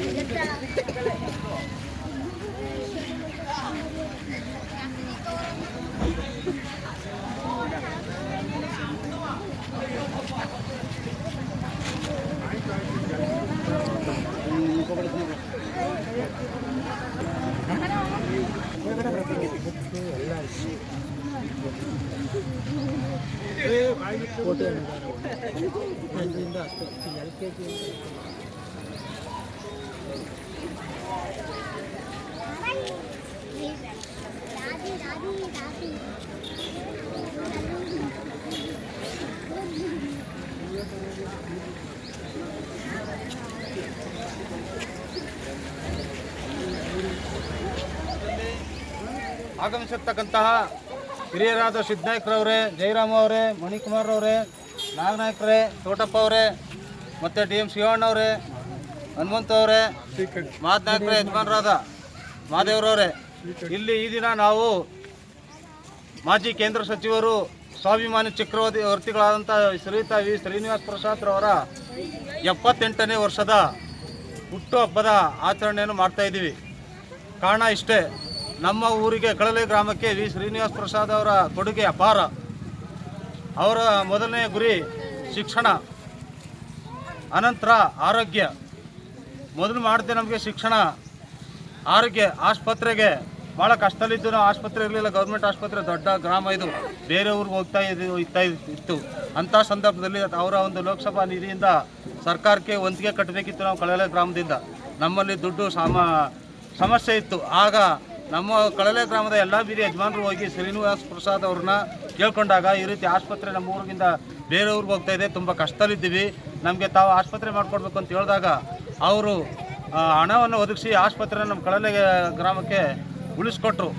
ಬನ್ನಿ ಸ್ವಾಮಿ ಕುಂತ್ಕೊಳ್ಳೋದೈತೆ ಅಲ್ಲ ಒಂದಷ್ಟು ಆಗಮಿಸಿರ್ತಕ್ಕಂತಹ ಹಿರಿಯರಾದ ಸಿದ್ದನಾಯ್ಕರವರೇ ಜಯರಾಮ್ ಅವರೇ ಮಣಿಕುಮಾರ್ ಅವರೇ ನಾಗನಾಯ್ಕರೇ ತೋಟಪ್ಪ ಅವರೇ ಮತ್ತು ಡಿ ಎಂ ಶಿವಣ್ಣವರೇ ಹನುಮಂತ ಅವರೇ ಮಾತನಾಯ್ಕರೇ ಯಜಮಾನರಾದ ಮಾದೇವ್ರವ್ರೆ. ಇಲ್ಲಿ ಈ ದಿನ ನಾವು ಮಾಜಿ ಕೇಂದ್ರ ಸಚಿವರು ಸ್ವಾಭಿಮಾನಿ ಚಕ್ರವರ್ತಿ ವರ್ತಿಗಳಾದಂಥ ಶ್ರೀಯುತ ವಿ. ಶ್ರೀನಿವಾಸ್ ಪ್ರಸಾದ್ ಅವರ ಎಪ್ಪತ್ತೆಂಟನೇ ವರ್ಷದ ಹುಟ್ಟುಹಬ್ಬದ ಆಚರಣೆಯನ್ನು ಮಾಡ್ತಾ ಇದ್ದೀವಿ. ಕಾರಣ ಇಷ್ಟೇ ನಮ್ಮ ಊರಿಗೆ ಕಳಲೆ ಗ್ರಾಮಕ್ಕೆ ವಿ. ಶ್ರೀನಿವಾಸ್ ಪ್ರಸಾದ್ ಅವರ ಕೊಡುಗೆ ಅಪಾರ. ಅವರ ಮೊದಲನೇ ಗುರಿ ಶಿಕ್ಷಣ ಅನಂತರ ಆರೋಗ್ಯ. ಮೊದಲು ಮಾಡಿದೆ ನಮಗೆ ಶಿಕ್ಷಣ, ಆರೋಗ್ಯ, ಆಸ್ಪತ್ರೆಗೆ ಭಾಳ ಕಷ್ಟದಲ್ಲಿದ್ದು ನಾವು ಆಸ್ಪತ್ರೆ ಇರಲಿಲ್ಲ, ಗೌರ್ಮೆಂಟ್ ಆಸ್ಪತ್ರೆ ದೊಡ್ಡ ಗ್ರಾಮ ಇದು. ಬೇರೆ ಊರಿಗೆ ಹೋಗ್ತಾ ಇದ್ದು ಇತ್ತಾ ಇತ್ತು. ಅಂಥ ಸಂದರ್ಭದಲ್ಲಿ ಅವರ ಒಂದು ಲೋಕಸಭಾ ನಿಧಿಯಿಂದ ಸರ್ಕಾರಕ್ಕೆ ವಂತಿಗೆ ಕಟ್ಟಬೇಕಿತ್ತು ನಾವು ಕಳಲೆ ಗ್ರಾಮದಿಂದ. ನಮ್ಮಲ್ಲಿ ದುಡ್ಡು ಸಮ, ಸಮಸ್ಯೆ ಇತ್ತು. ಆಗ ನಮ್ಮ ಕಳಲೆ ಗ್ರಾಮದ ಎಲ್ಲ ಬೀದಿ ಯಜಮಾನರು ಹೋಗಿ ಶ್ರೀನಿವಾಸ್ ಪ್ರಸಾದ್ ಅವ್ರನ್ನ ಕೇಳ್ಕೊಂಡಾಗ ಈ ರೀತಿ ಆಸ್ಪತ್ರೆ ನಮ್ಮ ಊರಿಗಿಂದ ಬೇರೆ ಊರಿಗೆ ಹೋಗ್ತಾ ಇದೆ, ತುಂಬ ಕಷ್ಟದಲ್ಲಿದ್ದೀವಿ. ನಮಗೆ ತಾವು ಆಸ್ಪತ್ರೆ ಮಾಡಿಕೊಡ್ಬೇಕು ಅಂತ ಹೇಳಿದಾಗ ಅವರು ಹಣವನ್ನು ಒದಗಿಸಿ ಆಸ್ಪತ್ರೆ ನಮ್ಮ ಕಳಲೆ ಗ್ರಾಮಕ್ಕೆ ಉಳಿಸ್ಕೊಟ್ರು.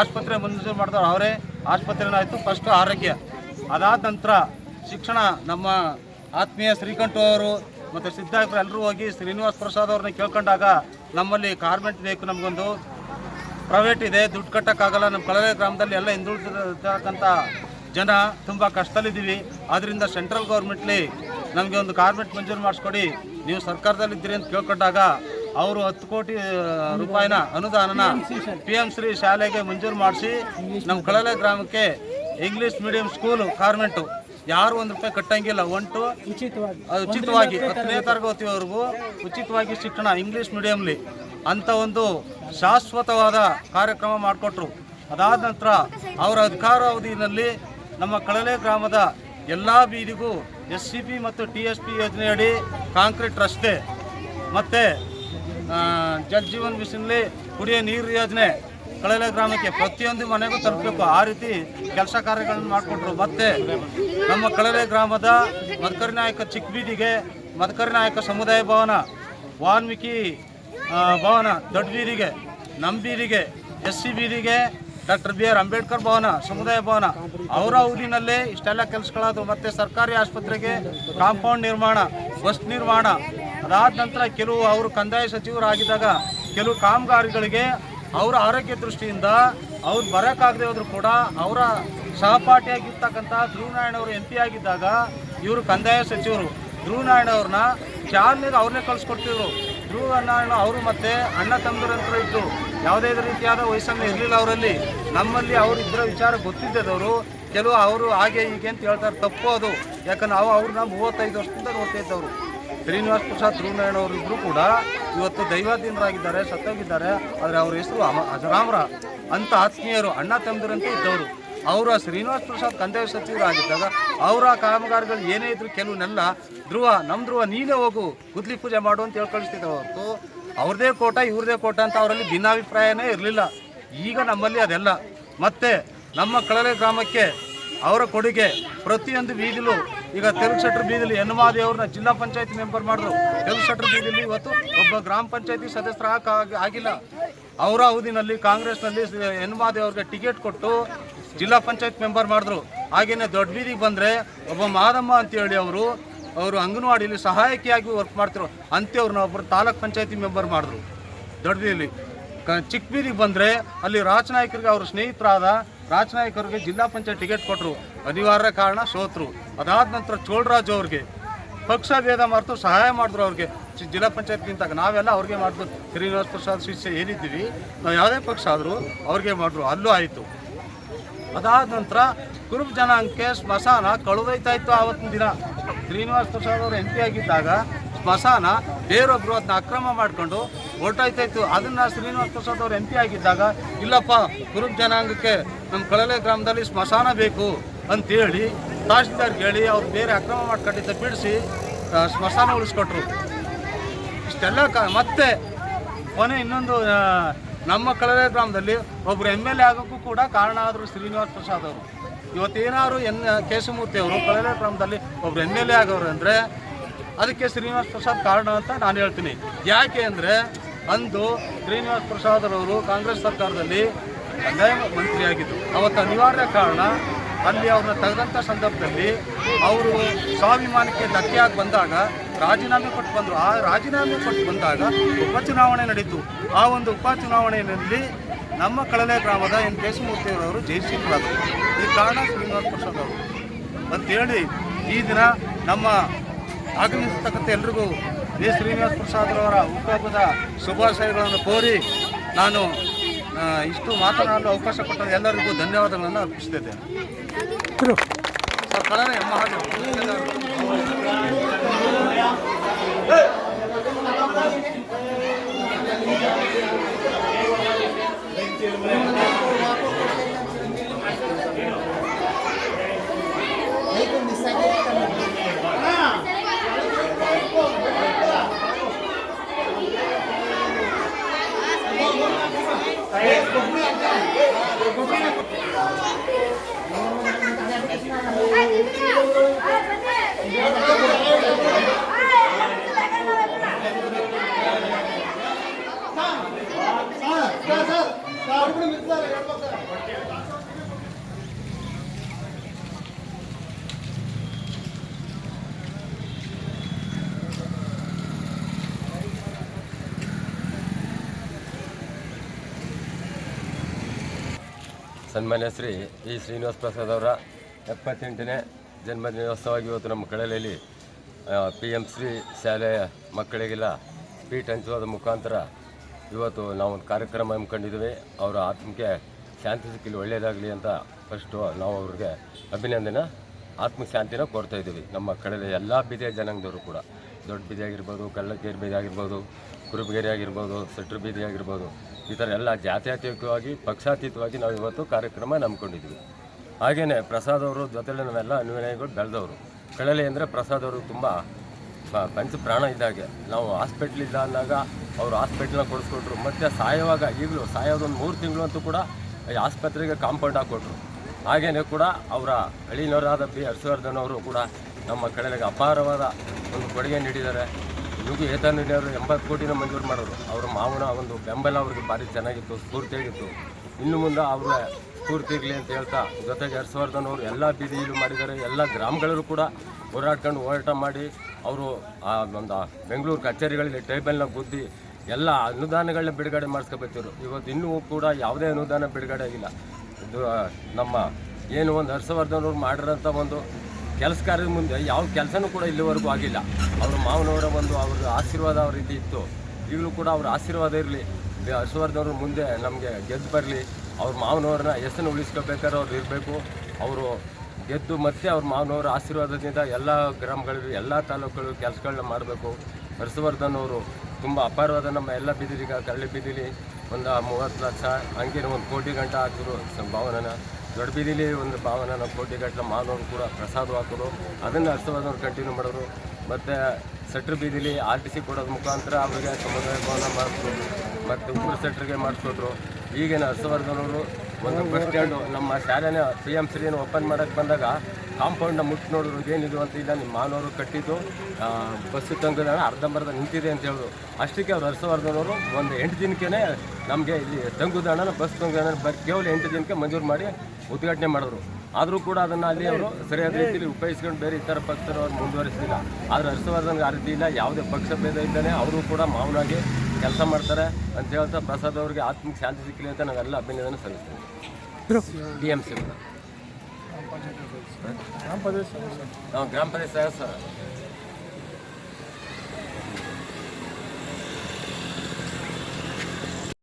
ಆಸ್ಪತ್ರೆ ಮಂಜೂರು ಮಾಡ್ತಾರೆ ಅವರೇ. ಆಸ್ಪತ್ರೆನಾಯಿತು ಫಸ್ಟು ಆರೋಗ್ಯ. ಅದಾದ ನಂತರ ಶಿಕ್ಷಣ, ನಮ್ಮ ಆತ್ಮೀಯ ಶ್ರೀಕಂಠ ಅವರು ಮತ್ತು ಸಿದ್ಧಾರ್ಥರು ಎಲ್ಲರೂ ಹೋಗಿ ಶ್ರೀನಿವಾಸ್ ಪ್ರಸಾದ್ ಅವ್ರನ್ನ ಕೇಳ್ಕೊಂಡಾಗ ನಮ್ಮಲ್ಲಿ ಕಾರ್ಮೆಂಟ್ ಬೇಕು ನಮಗೊಂದು. ಪ್ರೈವೇಟ್ ಇದೆ, ದುಡ್ಡು ಕಟ್ಟೋಕ್ಕಾಗಲ್ಲ. ನಮ್ಮ ಕಳಲೆ ಗ್ರಾಮದಲ್ಲಿ ಎಲ್ಲ ಹಿಂದುಳಿದಿರ್ತಕ್ಕಂಥ ಜನ ತುಂಬ ಕಷ್ಟದಲ್ಲಿದ್ದೀವಿ. ಆದ್ದರಿಂದ ಸೆಂಟ್ರಲ್ ಗೌರ್ಮೆಂಟ್ಲಿ ನಮಗೆ ಒಂದು ಕಾರ್ಮೆಂಟ್ ಮಂಜೂರು ಮಾಡಿಸ್ಕೊಡಿ. ನೀವು ಸರ್ಕಾರದಲ್ಲಿದ್ದೀರಿ ಅಂತ ಕೇಳ್ಕೊಂಡಾಗ ಅವರು ಹತ್ತು ಕೋಟಿ ರೂಪಾಯಿನ ಅನುದಾನನ ಪಿ ಎಂ ಶ್ರೀ ಶಾಲೆಗೆ ಮಂಜೂರು ಮಾಡಿಸಿ ನಮ್ಮ ಕಳಲೆ ಗ್ರಾಮಕ್ಕೆ ಇಂಗ್ಲೀಷ್ ಮೀಡಿಯಂ ಸ್ಕೂಲು ಕಾರ್ಮೆಂಟು ಯಾರು ಒಂದು ರೂಪಾಯಿ ಕಟ್ಟಂಗಿಲ್ಲ. ಒಂಟು, ಅದು ಉಚಿತವಾಗಿ ಹತ್ತನೇ ತರಗತಿವರೆಗೂ ಉಚಿತವಾಗಿ ಶಿಕ್ಷಣ ಇಂಗ್ಲೀಷ್ ಮೀಡಿಯಂಲಿ ಅಂತ ಒಂದು ಶಾಶ್ವತವಾದ ಕಾರ್ಯಕ್ರಮ ಮಾಡಿಕೊಟ್ರು. ಅದಾದ ನಂತರ ಅವರ ಅಧಿಕಾರಾವಧಿಯಲ್ಲಿ ನಮ್ಮ ಕಳಲೆ ಗ್ರಾಮದ ಎಲ್ಲ ಬೀದಿಗೂ ಎಸ್ ಸಿ ಪಿ ಮತ್ತು ಟಿ ಎಸ್ ಪಿ ಯೋಜನೆಯಡಿ ಕಾಂಕ್ರೀಟ್ ರಸ್ತೆ ಮತ್ತು ಜಲ್ ಜೀವನ್ ಮಿಷನ್ಲಿ ಕುಡಿಯೋ ನೀರು ಯೋಜನೆ ಕಳಲೆ ಗ್ರಾಮಕ್ಕೆ ಪ್ರತಿಯೊಂದು ಮನೆಗೂ ತಲುಪಬೇಕು. ಆ ರೀತಿ ಕೆಲಸ ಕಾರ್ಯಗಳನ್ನು ಮಾಡಿಕೊಟ್ರು. ಮತ್ತೆ ನಮ್ಮ ಕಳಲೆ ಗ್ರಾಮದ ಮದಕರಿ ನಾಯಕ ಚಿಕ್ಕಬೀದಿಗೆ ಮದಕರಿ ನಾಯಕ ಸಮುದಾಯ ಭವನ, ವಾಲ್ಮೀಕಿ ಭವನ ದೊಡ್ಡ ಬೀದಿಗೆ ನಮ್ಮ ಬೀದಿಗೆ, ಎಸ್ ಸಿ ಬೀದಿಗೆ ಡಾಕ್ಟರ್ ಬಿ ಆರ್ ಅಂಬೇಡ್ಕರ್ ಭವನ, ಸಮುದಾಯ ಭವನ. ಅವರ ಊರಿನಲ್ಲೇ ಇಷ್ಟೆಲ್ಲ ಕೆಲಸಗಳಾದವು. ಮತ್ತು ಸರ್ಕಾರಿ ಆಸ್ಪತ್ರೆಗೆ ಕಾಂಪೌಂಡ್ ನಿರ್ಮಾಣ, ಬಸ್ ನಿರ್ಮಾಣ. ಅದಾದ ನಂತರ ಕೆಲವು ಅವರು ಕಂದಾಯ ಸಚಿವರಾಗಿದ್ದಾಗ ಕೆಲವು ಕಾಮಗಾರಿಗಳಿಗೆ ಅವರ ಆರೋಗ್ಯ ದೃಷ್ಟಿಯಿಂದ ಅವ್ರು ಬರೋಕ್ಕಾಗದೇ ಹೋದ್ರು ಕೂಡ ಅವರ ಸಹಪಾಠಿಯಾಗಿರ್ತಕ್ಕಂಥ ಧ್ರುವನಾರಾಯಣ ಅವರು ಎಂ ಪಿ ಆಗಿದ್ದಾಗ ಇವರು ಕಂದಾಯ ಸಚಿವರು. ಧ್ರುವನಾರಾಯಣ ಅವ್ರನ್ನ ಚಾಲನೆಗೆ ಅವ್ರನ್ನೇ ಕಳಿಸ್ಕೊಡ್ತಿದ್ರು. ಧ್ರುವನಾರಾಯಣ ಅವರು ಮತ್ತೆ ಅಣ್ಣ ತಂದರಂತ ಇದ್ದು ಯಾವುದೇ ರೀತಿಯಾದ ವಯಸ್ಸನ್ನು ಇರಲಿಲ್ಲ ಅವರಲ್ಲಿ. ನಮ್ಮಲ್ಲಿ ಅವರಿಬ್ಬರ ವಿಚಾರ ಗೊತ್ತಿದ್ದದವರು ಕೆಲವು ಅವರು ಹಾಗೆ ಹೀಗೆ ಅಂತ ಹೇಳ್ತಾರೆ. ತಪ್ಪು ಅದು. ಯಾಕಂದ್ರೆ ನಾವು ಅವ್ರನ್ನ ಮೂವತ್ತೈದು ವರ್ಷದಿಂದ ನೋಡ್ತಾ ಇದ್ದವರು. ಶ್ರೀನಿವಾಸ್ ಪ್ರಸಾದ್ ಧ್ರುವನಾರಾಯಣ ಅವರು ಇಬ್ಬರು ಕೂಡ ಇವತ್ತು ದೈವಾಧೀನರಾಗಿದ್ದಾರೆ, ಸತ್ತೋಗಿದ್ದಾರೆ. ಆದರೆ ಅವ್ರ ಹೆಸರು ಅಜರಾಮರ ಅಂತ ಆತ್ಮೀಯರು, ಅಣ್ಣ ತಂದರಂತೂ ಇದ್ದವರು. ಅವರ ಶ್ರೀನಿವಾಸ ಪ್ರಸಾದ್ ಕಂದಾಯ ಸಚಿವರಾಗಿದ್ದಾಗ ಅವರ ಕಾಮಗಾರಿಗಳು ಏನೇ ಇದ್ರು ಕೆಲವನ್ನೆಲ್ಲ ಧ್ರುವ ನಮ್ಮ ಧ್ರುವ ನೀನೇ ಹೋಗು, ಗುದ್ಲಿ ಪೂಜೆ ಮಾಡು ಅಂತ ಹೇಳಿ ಕಳಿಸ್ತಿದ್ದೆ ಹೊರತು ಅವ್ರದೇ ಕೋಟ, ಇವ್ರದೇ ಕೋಟ ಅಂತ ಅವರಲ್ಲಿ ಭಿನ್ನಾಭಿಪ್ರಾಯನೇ ಇರಲಿಲ್ಲ. ಈಗ ನಮ್ಮಲ್ಲಿ ಅದೆಲ್ಲ. ಮತ್ತೆ ನಮ್ಮ ಕಳಲೆ ಗ್ರಾಮಕ್ಕೆ ಅವರ ಕೊಡುಗೆ ಪ್ರತಿಯೊಂದು ಬೀದಿಲು ಈಗ ತೆಲುಗು ಶೆಟ್ರ್ ಬೀದಿಲಿ ಹೆಣ್ಮಾದಿ ಅವ್ರನ್ನ ಜಿಲ್ಲಾ ಪಂಚಾಯತ್ ಮೆಂಬರ್ ಮಾಡಿದ್ರು. ತೆಲುಗು ಶೆಟ್ರ್ ಬೀದಿಲಿ ಇವತ್ತು ಒಬ್ಬ ಗ್ರಾಮ ಪಂಚಾಯತಿ ಸದಸ್ಯರ ಆಗಿಲ್ಲ. ಅವರ ಅವಧಿನಲ್ಲಿ ಕಾಂಗ್ರೆಸ್ನಲ್ಲಿ ಹೆಣ್ಮಾದಿ ಅವ್ರಿಗೆ ಟಿಕೆಟ್ ಕೊಟ್ಟು ಜಿಲ್ಲಾ ಪಂಚಾಯತ್ ಮೆಂಬರ್ ಮಾಡಿದ್ರು. ಹಾಗೆಯೇ ದೊಡ್ಡ ಬೀದಿಗೆ ಬಂದರೆ ಒಬ್ಬ ಮಾದಮ್ಮ ಅಂತೇಳಿ ಅವರು ಅವರು ಅಂಗನವಾಡಿಯಲ್ಲಿ ಸಹಾಯಕಿಯಾಗಿ ವರ್ಕ್ ಮಾಡ್ತಿರೋ ಅವ್ರನ್ನ ಒಬ್ಬರು ತಾಲೂಕ್ ಪಂಚಾಯತಿ ಮೆಂಬರ್ ಮಾಡಿದ್ರು. ದೊಡ್ಡ ಕ, ಚಿಕ್ಕ ಬೀದಿಗೆ ಬಂದರೆ ಅಲ್ಲಿ ರಾಜನಾಯಕರಿಗೆ ಅವರು ಸ್ನೇಹಿತರಾದ ರಾಜನಾಯಕರಿಗೆ ಜಿಲ್ಲಾ ಪಂಚಾಯತ್ ಟಿಕೆಟ್ ಕೊಟ್ಟರು ಅನಿವಾರ್ಯ ಕಾರಣ ಸೋತರು. ಅದಾದ ನಂತರ ಚೋಳರಾಜು ಅವ್ರಿಗೆ ಪಕ್ಷ ಭೇದ ಮಾಡ್ತು ಸಹಾಯ ಮಾಡಿದ್ರು ಅವ್ರಿಗೆ. ಜಿಲ್ಲಾ ಪಂಚಾಯತ್ಗಿಂತ ನಾವೆಲ್ಲ ಅವ್ರಿಗೆ ಮಾಡಿದ್ರು ಶ್ರೀನಿವಾಸ ಪ್ರಸಾದ್ ಶಿಷ್ಯ ಏನಿದ್ದೀವಿ, ನಾವು ಯಾವುದೇ ಪಕ್ಷ ಆದರೂ ಅವ್ರಿಗೆ ಮಾಡಿದ್ರು. ಅಲ್ಲೂ ಆಯಿತು. ಅದಾದ ನಂತರ ಕುರುಬ ಜನಾಂಗಕ್ಕೆ ಸ್ಮಶಾನ ಕಳುದೈತಾ ಇತ್ತು ಆವತ್ತಿನ ದಿನ. ಶ್ರೀನಿವಾಸ ಪ್ರಸಾದ್ ಅವರು ಎಂ ಪಿ ಆಗಿದ್ದಾಗ ಸ್ಮಶಾನ ಬೇರೊಬ್ರು ಅದನ್ನ ಅಕ್ರಮ ಮಾಡಿಕೊಂಡು ಹೊರಟಾಯ್ತಾ ಇತ್ತು ಅದನ್ನ ಶ್ರೀನಿವಾಸ ಪ್ರಸಾದ್ ಅವರು ಎಂ ಪಿ ಆಗಿದ್ದಾಗ, ಇಲ್ಲಪ್ಪ, ಕುರುಬ ಜನಾಂಗಕ್ಕೆ ನಮ್ಮ ಕಳಲೆ ಗ್ರಾಮದಲ್ಲಿ ಸ್ಮಶಾನ ಬೇಕು ಅಂತೇಳಿ ತಹಶೀಲ್ದಾರ್ಗೆ ಹೇಳಿ ಅವ್ರು ಬೇರೆ ಅಕ್ರಮ ಮಾಡ್ಕೊಂಡಿದ್ದ ಬಿಡಿಸಿ ಸ್ಮಶಾನ ಉಳಿಸ್ಕೊಟ್ರು. ಇಷ್ಟೆಲ್ಲ ಕ, ಮತ್ತೆ ಕೊನೆ ಇನ್ನೊಂದು ನಮ್ಮ ಕಳವೆ ಗ್ರಾಮದಲ್ಲಿ ಒಬ್ಬರು ಎಂ ಎಲ್ ಎ ಆಗೋಕ್ಕೂ ಕೂಡ ಕಾರಣ ಆದರು ಶ್ರೀನಿವಾಸ್ ಪ್ರಸಾದ್ ಅವರು. ಇವತ್ತೇನಾದ್ರು ಎನ್, ಕೇಶಮೂರ್ತಿ ಅವರು ಕಳವೆ ಗ್ರಾಮದಲ್ಲಿ ಒಬ್ರು ಎಂ ಎಲ್ ಎ ಆಗೋರು ಅಂದರೆ ಅದಕ್ಕೆ ಶ್ರೀನಿವಾಸ್ ಪ್ರಸಾದ್ ಕಾರಣ ಅಂತ ನಾನು ಹೇಳ್ತೀನಿ. ಯಾಕೆ ಅಂದರೆ ಅಂದು ಶ್ರೀನಿವಾಸ್ ಪ್ರಸಾದ್ ಅವರು ಕಾಂಗ್ರೆಸ್ ಸರ್ಕಾರದಲ್ಲಿ ಕಂದಾಯ ಮಂತ್ರಿಯಾಗಿದ್ದರು ಅವತ್ತು ಅನಿವಾರ್ಯ ಕಾರಣ ಅಲ್ಲಿ ಅವ್ರನ್ನ ತೆಗೆದಂಥ ಸಂದರ್ಭದಲ್ಲಿ ಅವರು ಸ್ವಾಭಿಮಾನಕ್ಕೆ ಧಕ್ಕೆಯಾಗಿ ಬಂದಾಗ ರಾಜೀನಾಮೆ ಕೊಟ್ಟು ಬಂದರು. ಆ ರಾಜೀನಾಮೆ ಕೊಟ್ಟು ಬಂದಾಗ ಉಪಚುನಾವಣೆ ನಡೀತು. ಆ ಒಂದು ಉಪಚುನಾವಣೆಯಲ್ಲಿ ನಮ್ಮ ಕಳಲೆ ಗ್ರಾಮದ ಎನ್ ಕೇಶಮೂರ್ತಿಯವರವರು ಜಯಶೀಲರಾದರು ಈ ಕಾರಣ ಶ್ರೀನಿವಾಸ ಪ್ರಸಾದ್ ಅವರು. ಅಂತೇಳಿ ಈ ದಿನ ನಮ್ಮ ಆಗಮಿಸತಕ್ಕಂಥ ಎಲ್ರಿಗೂ ಈ ಶ್ರೀನಿವಾಸ ಪ್ರಸಾದ್ ಅವರ ಹುಟ್ಟುಹಬ್ಬದ ಶುಭಾಶಯಗಳನ್ನು ಕೋರಿ ನಾನು ಇಷ್ಟು ಮಾತನಾಡಲು ಅವಕಾಶ ಕೊಟ್ಟ ಎಲ್ಲರಿಗೂ ಧನ್ಯವಾದಗಳನ್ನು ಅರ್ಪಿಸುತ್ತಿದ್ದೇನೆ. Sir Kalane Mahadev Yeah. ಸನ್ಮಾನ್ಯ ಶ್ರೀ ಇ ಶ್ರೀನಿವಾಸ ಪ್ರಸಾದ್ ಅವರ ಎಪ್ಪತ್ತೆಂಟನೇ ಜನ್ಮದಿನೋತ್ಸವವಾಗಿ ಇವತ್ತು ನಮ್ಮ ಕಡಲೆಯಲ್ಲಿ ಪಿ ಎಂ ಶ್ರೀ ಶಾಲೆಯ ಮಕ್ಕಳಿಗೆಲ್ಲ ಸ್ವೀಟ್ ಹಂಚುವುದ ಮುಖಾಂತರ ಇವತ್ತು ನಾವು ಒಂದು ಕಾರ್ಯಕ್ರಮ ಹಮ್ಮಿಕೊಂಡಿದ್ದೀವಿ. ಅವರ ಆತ್ಮಕ್ಕೆ ಶಾಂತಿ ಸಿಕ್ಕಲಿ ಒಳ್ಳೆಯದಾಗಲಿ ಅಂತ ಫಸ್ಟು ನಾವು ಅವ್ರಿಗೆ ಅಭಿನಂದನೆ ಆತ್ಮಶಾಂತಿನ ಕೊಡ್ತಾ ಇದ್ದೀವಿ. ನಮ್ಮ ಕಡೆಯ ಎಲ್ಲ ಬೀದಿಯ ಜನಾಂಗದವರು ಕೂಡ. ದೊಡ್ಡ ಬೀದಿ ಆಗಿರ್ಬೋದು ಕಳ್ಳಕೇರಿ ಬೀದಿ ಆಗಿರ್ಬೋದು ಕುರುಬಗೇರಿ ಆಗಿರ್ಬೋದು ಸೆಟ್ರು ಬೀದಿ ಆಗಿರ್ಬೋದು ಈ ಥರ ಎಲ್ಲ ಜಾತ್ಯತೀತವಾಗಿ, ಪಕ್ಷಾತೀತವಾಗಿ ನಾವು ಇವತ್ತು ಕಾರ್ಯಕ್ರಮ ನಂಬ್ಕೊಂಡಿದ್ದೀವಿ ಹಾಗೆಯೇ ಪ್ರಸಾದ್ ಅವರು ಜೊತೆಲೆ ನಾವೆಲ್ಲ ಅನ್ವಯಗಳು ಬೆಳೆದವರು. ಕಳಲೆ ಅಂದರೆ ಪ್ರಸಾದ್ ಅವರು ತುಂಬ ಪ- ಪಂಚ ಪ್ರಾಣ ಇದ್ದಾಗೆ. ನಾವು ಹಾಸ್ಪಿಟ್ಲ್ ಇದ್ದ ಅಂದಾಗ ಅವರು ಹಾಸ್ಪಿಟ್ಲ್ನ ಕೊಡಿಸ್ಕೊಟ್ರು. ಮತ್ತು ಸಾಯೋವಾಗ ಈಗಲೂ ಸಾಯೋದೊಂದು ಮೂರು ತಿಂಗಳು ಅಂತೂ ಕೂಡ ಈ ಆಸ್ಪತ್ರೆಗೆ ಕಾಂಪೌಂಡ್ ಹಾಕ್ಕೊಟ್ರು. ಹಾಗೆಯೇ ಕೂಡ ಅವರ ಹಳ್ಳಿನವರಾದ ಬಿ ಹರ್ಷವರ್ಧನ್ ಅವರು ಕೂಡ ನಮ್ಮ ಕಡೆಗೆ ಅಪಾರವಾದ ಒಂದು ಕೊಡುಗೆ ನೀಡಿದ್ದಾರೆ. ಯುಗ ಏತನಿಡಿಯವರು ಎಂಬತ್ತು ಕೋಟಿನ ಮಂಜೂರು ಮಾಡೋರು ಅವರ ಮಾವನ ಒಂದು ಬೆಂಬಲ ಅವ್ರಿಗೆ ಭಾರಿ ಚೆನ್ನಾಗಿತ್ತು, ಸ್ಫೂರ್ತಿಯಾಗಿತ್ತು. ಇನ್ನು ಮುಂದೆ ಅವರ ಸ್ಫೂರ್ತಿ ಇರಲಿ ಅಂತ ಹೇಳ್ತಾ ಜೊತೆಗೆ ಹರ್ಷವರ್ಧನ್ ಅವರು ಎಲ್ಲ ಬೀದಿಯಲ್ಲೂ ಮಾಡಿದ್ದಾರೆ. ಎಲ್ಲ ಗ್ರಾಮಗಳಲ್ಲೂ ಕೂಡ ಹೋರಾಡ್ಕೊಂಡು ಹೋರಾಟ ಮಾಡಿ ಅವರು ಆ ಒಂದು ಬೆಂಗಳೂರು ಕಚೇರಿಗಳಲ್ಲಿ ಟೇಬಲ್ನ ಗುದ್ದಿ ಎಲ್ಲ ಅನುದಾನಗಳನ್ನ ಬಿಡುಗಡೆ ಮಾಡಿಸ್ಕೊಬತ್ತಿರು ಇವತ್ತು ಇನ್ನೂ ಕೂಡ ಯಾವುದೇ ಅನುದಾನ ಬಿಡುಗಡೆ ಆಗಿಲ್ಲ ಇದು ನಮ್ಮ ಏನು ಒಂದು ಅವರು ಮಾಡಿರೋಂಥ ಒಂದು ಕೆಲಸ ಕಾರ್ಯದ ಮುಂದೆ ಯಾವ ಕೆಲಸನೂ ಕೂಡ ಇಲ್ಲಿವರೆಗೂ ಆಗಿಲ್ಲ. ಅವರು ಮಾವನವರ ಒಂದು ಅವ್ರ ಆಶೀರ್ವಾದ ಅವ್ರ ರೀತಿ ಇತ್ತು. ಈಗಲೂ ಕೂಡ ಅವ್ರ ಆಶೀರ್ವಾದ ಇರಲಿ. ಹರ್ಷವರ್ಧನ್ ಅವ್ರ ಮುಂದೆ ನಮಗೆ ಗೆದ್ದು ಬರಲಿ. ಅವ್ರ ಮಾವನವ್ರನ್ನ ಹೆಸರು ಉಳಿಸ್ಕೋಬೇಕಾದ್ರೆ ಅವ್ರು ಇರಬೇಕು. ಅವರು ಗೆದ್ದು ಮತ್ತೆ ಅವ್ರ ಮಾವನವರ ಆಶೀರ್ವಾದದಿಂದ ಎಲ್ಲ ಗ್ರಾಮಗಳು ಎಲ್ಲ ತಾಲೂಕುಗಳು ಕೆಲಸಗಳನ್ನ ಮಾಡಬೇಕು. ಹರ್ಷವರ್ಧನ್ ಅವರು ತುಂಬ ಅಪಾರವಾದ ನಮ್ಮ ಎಲ್ಲ ಬಿದಿರಿಗ ಕರಳಿ ಬೀದಿಲಿ ಒಂದು ಮೂವತ್ತು ಲಕ್ಷ, ಹಂಗೇನು ಒಂದು ಕೋಟಿ ಗಂಟೆ ಹಾಕಿದ್ರು ಭಾವನನ. ದೊಡ್ಡ ಬೀದಿಲಿ ಒಂದು ಭಾವನನ, ಕೋಟಿ ಗಂಟೆ ಮಾವನವ್ರು ಕೂಡ ಪ್ರಸಾದ ಹಾಕಿದ್ರು ಅದನ್ನು ಹರ್ಷವರ್ಧನ್ ಕಂಟಿನ್ಯೂ ಮಾಡೋರು ಮತ್ತು ಸೆಟ್ರ್ ಬೀದಿಲಿ ಆರ್ ಟಿ ಸಿ ಕೊಡೋದ್ರ ಮುಖಾಂತರ ಅವರಿಗೆ ಸಮುದಾಯ ಭವನ ಮಾಡಿಸ್ಕೊಟ್ರು. ಮತ್ತು ಉಪ್ಪು ಸೆಟ್ರಿಗೆ ಮಾಡಿಸ್ಕೊಟ್ರು. ಈಗಿನ ಹರ್ಷವರ್ಧನ್ ಅವರು ಒಂದು ಬಸ್ ಸ್ಟ್ಯಾಂಡು ನಮ್ಮ ಶಾಲೆನ ಸಿ ಎಂ ಶ್ರೀನ ಓಪನ್ ಮಾಡೋಕ್ಕೆ ಬಂದಾಗ ಕಾಂಪೌಂಡ್ನ ಮುಟ್ಟು ನೋಡಿದ್ರು ಏನಿದು ಅಂತ ಇಲ್ಲ ನಿಮ್ಮ ಮಾನವರು ಕಟ್ಟಿದ್ದು ಬಸ್ಸು ತಂಗುದಾಣ ಅರ್ಧಂಬರ್ಧ ನಿಂತಿದೆ ಅಂತ ಹೇಳಿದ್ರು. ಅಷ್ಟಕ್ಕೆ ಅವ್ರು ಹರ್ಷವರ್ಧನವರು ಒಂದು ಎಂಟು ದಿನಕ್ಕೆ ನಮಗೆ ಇಲ್ಲಿ ತಂಗುದಾಣ ಬಸ್ ತಂಗುದಾಣ ಬರ್, ಕೇವಲ ಎಂಟು ದಿನಕ್ಕೆ ಮಂಜೂರು ಮಾಡಿ ಉದ್ಘಾಟನೆ ಮಾಡಿದ್ರು. ಆದರೂ ಕೂಡ ಅದನ್ನು ಅಲ್ಲಿ ಅವರು ಸರಿಯಾದ ರೀತಿಯಲ್ಲಿ ಉಪಯೋಗಿಸ್ಕೊಂಡು ಬೇರೆ ಇತರ ಪಕ್ಷರು ಅವ್ರು ಮುಂದುವರಿಸಲಿಲ್ಲ. ಆದರೆ ಹರ್ಷವರ್ಧನ್ಗೆ ಆ ರೀತಿ ಇಲ್ಲ, ಯಾವುದೇ ಪಕ್ಷ ಭೇದ ಇದ್ದಾನೆ ಅವರು ಕೂಡ ಮೌನಾಗಿ ಕೆಲಸ ಮಾಡ್ತಾರೆ ಅಂತ ಹೇಳ್ತಾ ಪ್ರಸಾದ್ ಅವರಿಗೆ ಆತ್ಮಕ್ಕೆ ಶಾಂತಿ ಸಿಕ್ಕಲಿ ಅಂತ ನಾವೆಲ್ಲ ಅಭಿನಂದನೆ ಸಲ್ಲಿಸ್ತೀವಿ. ಡಿ ಎಂ ಸಿ ನಾವು ಗ್ರಾಮ ಪಂಚಾಯತ್ ಸದಸ್ಯ